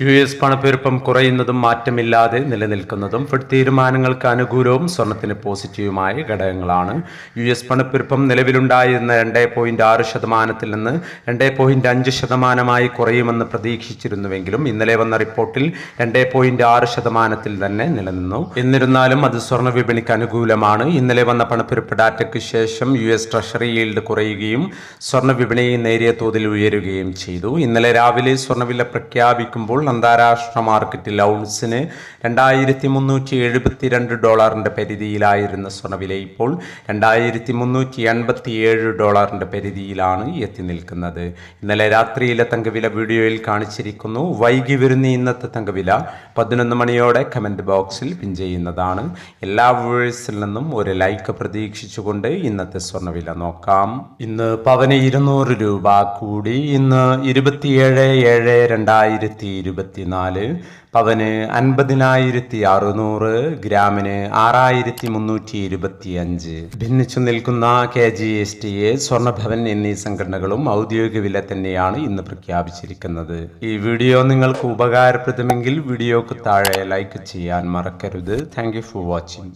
U S പണപ്പെരുപ്പം കുറയുന്നതും മാറ്റമില്ലാതെ നിലനിൽക്കുന്നതും fed തീരുമാനങ്ങൾക്ക് അനുകൂലവും സ്വർണത്തിന് പോസിറ്റീവുമായ ഘടകങ്ങളാണ്. യു എസ് പണപ്പെരുപ്പം നിലവിലുണ്ടായിരുന്ന രണ്ട് പോയിന്റ് ആറ് ശതമാനത്തിൽ നിന്ന് രണ്ട് പോയിന്റ് അഞ്ച് ശതമാനമായി കുറയുമെന്ന് പ്രതീക്ഷിച്ചിരുന്നുവെങ്കിലും ഇന്നലെ വന്ന റിപ്പോർട്ടിൽ രണ്ട് പോയിന്റ് ആറ് ശതമാനത്തിൽ തന്നെ നിലനിന്നു. എന്നിരുന്നാലും അത് സ്വർണ വിപണിക്ക് അനുകൂലമാണ്. ഇന്നലെ വന്ന പണപ്പെരുപ്പ് ഡാറ്റയ്ക്ക് ശേഷം യു എസ് ട്രഷറി ഈൽഡ് കുറയുകയും സ്വർണ നേരിയ തോതിൽ ഉയരുകയും ചെയ്തു. ഇന്നലെ രാവിലെ സ്വർണവില പ്രഖ്യാപിക്കുമ്പോൾ അന്താരാഷ്ട്ര മാർക്കറ്റിൽ ഔൺസിന് രണ്ടായിരത്തി മുന്നൂറ്റി എഴുപത്തിരണ്ട് ഡോളറിന്റെ പരിധിയിലായിരുന്ന സ്വർണവില ഇപ്പോൾ രണ്ടായിരത്തി മുന്നൂറ്റി എൺപത്തി ഏഴ് ഡോളറിന്റെ പരിധിയിലാണ് എത്തി നിൽക്കുന്നത്. ഇന്നലെ രാത്രിയിലെ തങ്കവില വീഡിയോയിൽ കാണിച്ചിരിക്കുന്നു. വൈകി വരുന്ന ഇന്നത്തെ തങ്കവില പതിനൊന്ന് മണിയോടെ കമന്റ് ബോക്സിൽ പിൻ ചെയ്യുന്നതാണ്. എല്ലാ വ്യൂവേഴ്സിൽ നിന്നും ഒരു ലൈക്ക് പ്രതീക്ഷിച്ചുകൊണ്ട് ഇന്നത്തെ സ്വർണവില നോക്കാം. ഇന്ന് പവന് ഇരുന്നൂറ് രൂപ കൂടി. ഇന്ന് ഇരുപത്തിയേഴ് ഏഴ് രണ്ടായിരത്തി ഇരുപത്തിനാല് പവന് അൻപതിനായിരത്തി അറുന്നൂറ് ഗ്രാമിന് ആറായിരത്തി മുന്നൂറ്റി ഇരുപത്തി അഞ്ച് ഭിന്നിച്ചു നിൽക്കുന്ന K G S T A Swarnabhavan എന്നീ സംഘടനകളും ഔദ്യോഗിക വില തന്നെയാണ് ഇന്ന് പ്രഖ്യാപിച്ചിരിക്കുന്നത്. ഈ വീഡിയോ നിങ്ങൾക്ക് ഉപകാരപ്രദമെങ്കിൽ വീഡിയോക്ക് താഴെ ലൈക്ക് ചെയ്യാൻ മറക്കരുത്. Thank for watching